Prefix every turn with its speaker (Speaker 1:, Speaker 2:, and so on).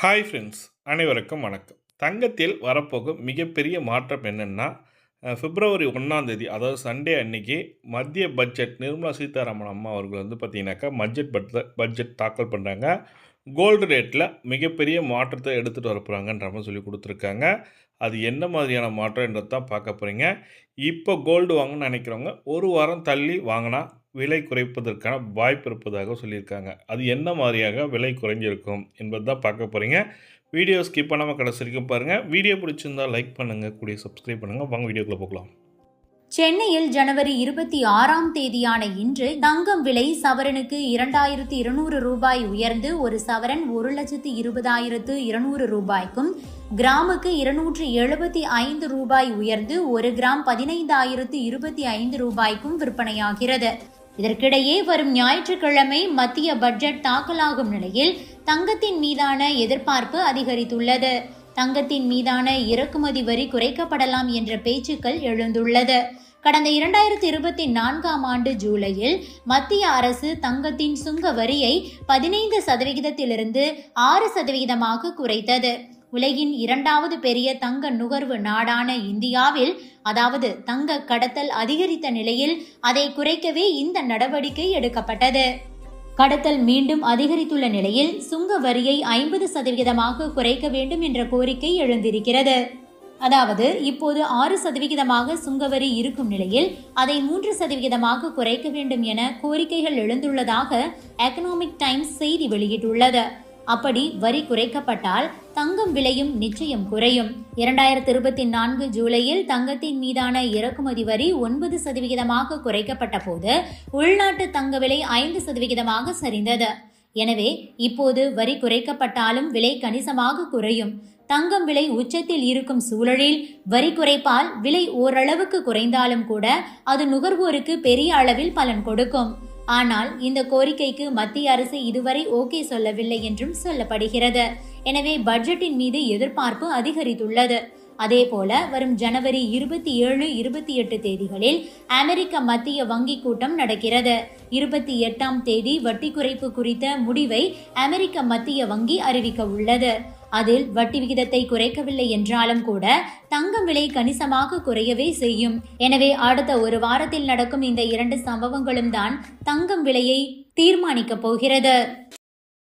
Speaker 1: Hi friends அனைவருக்கும் வணக்கம். தங்கத்தில் வரப்போகும் மிகப்பெரிய மாற்றம் என்னென்னா பிப்ரவரி ஒன்றாந்தேதி அதாவது சண்டே அன்னைக்கு மத்திய பட்ஜெட் நிர்மலா சீதாராமன் அம்மா அவர்கள் வந்து பார்த்தீங்கன்னாக்கா பட்ஜெட் பட்ஜெட் பட்ஜெட் தாக்கல் பண்ணுறாங்க கோல்டு ரேட்டில் மிகப்பெரிய மாற்றத்தை எடுத்துகிட்டு வர போகிறாங்கன்ற மாதிரி சொல்லி கொடுத்துருக்காங்க. அது என்ன மாதிரியான மாற்றம் தான் பார்க்க போகிறீங்க இப்போ கோல்டு வாங்கணும்னு நினைக்கிறவங்க ஒரு வாரம் தள்ளி வாங்கினா விலை குறைப்பதற்கான வாய்ப்பு இருப்பதாக சொல்லியிருக்காங்க. அது என்ன மாதிரியாக விலை குறைஞ்சிருக்கும் என்பது தான் பார்க்க போகிறீங்க வீடியோ ஸ்கிப் பண்ணாமல் கடைசி வரைக்கும் பாருங்கள் வீடியோ பிடிச்சிருந்தா லைக் பண்ணுங்கள் கூடிய சப்ஸ்கிரைப் பண்ணுங்கள் வாங்க வீடியோக்குள்ளே போகலாம்.
Speaker 2: சென்னையில் ஜனவரி இருபத்தி ஆறாம் தேதியான இன்று தங்கம் விலை சவரனுக்கு இரண்டாயிரத்து இருநூறு ரூபாய் உயர்ந்து ஒரு சவரன் ஒரு லட்சத்து இருபதாயிரத்து இருநூறு ரூபாய்க்கும் கிராமுக்கு இருநூற்று எழுபத்தி ஐந்து ரூபாய் உயர்ந்து ஒரு கிராம் பதினைந்தாயிரத்து இருபத்தி ஐந்து ரூபாய்க்கும் விற்பனையாகிறது. இதற்கிடையே வரும் ஞாயிற்றுக்கிழமை மத்திய பட்ஜெட் தாக்கலாகும் நிலையில் தங்கத்தின் மீதான எதிர்பார்ப்பு அதிகரித்துள்ளது. தங்கத்தின் மீதான இறக்குமதி வரி குறைக்கப்படலாம் என்ற பேச்சுக்கள் எழுந்துள்ளது. கடந்த இரண்டாயிரத்தி இருபத்தி நான்காம் ஆண்டு ஜூலையில் மத்திய அரசு தங்கத்தின் சுங்க வரியை பதினைந்து சதவிகிதத்திலிருந்து ஆறு சதவிகிதமாக குறைத்தது. உலகின் இரண்டாவது பெரிய தங்க நுகர்வு நாடான இந்தியாவில் அதாவது தங்க கடத்தல் அதிகரித்த நிலையில் அதை குறைக்கவே இந்த நடவடிக்கை எடுக்கப்பட்டது. கடத்தல் மீண்டும் அதிகரித்துள்ள நிலையில் சுங்க வரியை ஐம்பது சதவிகிதமாக குறைக்க வேண்டும் என்ற கோரிக்கை எழுந்திருக்கிறது. அதாவது இப்போது ஆறு சதவிகிதமாக சுங்கவரி இருக்கும் நிலையில் அதை மூன்று சதவிகிதமாக குறைக்க வேண்டும் என கோரிக்கைகள் எழுந்துள்ளதாக எக்கனாமிக் டைம்ஸ் செய்தி வெளியிட்டுள்ளது. அப்படி வரி குறைக்கப்பட்டால் தங்கம் விலையும் நிச்சயம் குறையும். இரண்டாயிரத்தி இருபத்தி நான்கு ஜூலையில் தங்கத்தின் மீதான இறக்குமதி வரி ஒன்பது சதவிகிதமாக குறைக்கப்பட்ட போது உள்நாட்டு தங்க விலை ஐந்து சதவிகிதமாக சரிந்தது. எனவே இப்போது வரி குறைக்கப்பட்டாலும் விலை கணிசமாக குறையும். தங்கம் விலை உச்சத்தில் இருக்கும் சூழலில் வரி குறைப்பால் விலை ஓரளவுக்கு குறைந்தாலும் கூட அது நுகர்வோருக்கு பெரிய அளவில் பலன் கொடுக்கும். ஆனால் இந்த கோரிக்கைக்கு மத்திய அரசு இதுவரை ஓகே சொல்லவில்லை என்றும் சொல்லப்படுகிறது. எனவே பட்ஜெட்டின் மீது எதிர்பார்ப்பு அதிகரித்துள்ளது. அதேபோல வரும் ஜனவரி இருபத்தி ஏழு இருபத்தி எட்டு தேதிகளில் அமெரிக்க மத்திய வங்கி கூட்டம் நடக்கிறது. இருபத்தி எட்டாம் தேதி வட்டி குறைப்பு குறித்த முடிவை அமெரிக்க மத்திய வங்கி அறிவிக்க உள்ளது. அதில் வட்டி விகிதத்தை குறைக்கவில்லை என்றாலும் கூட தங்கம் விலை கணிசமாக குறையவே செய்யும். எனவே அடுத்த ஒரு வாரத்தில் நடக்கும் இந்த இரண்டு சம்பவங்களும் தான் தங்கம் விலையை தீர்மானிக்கப் போகிறது.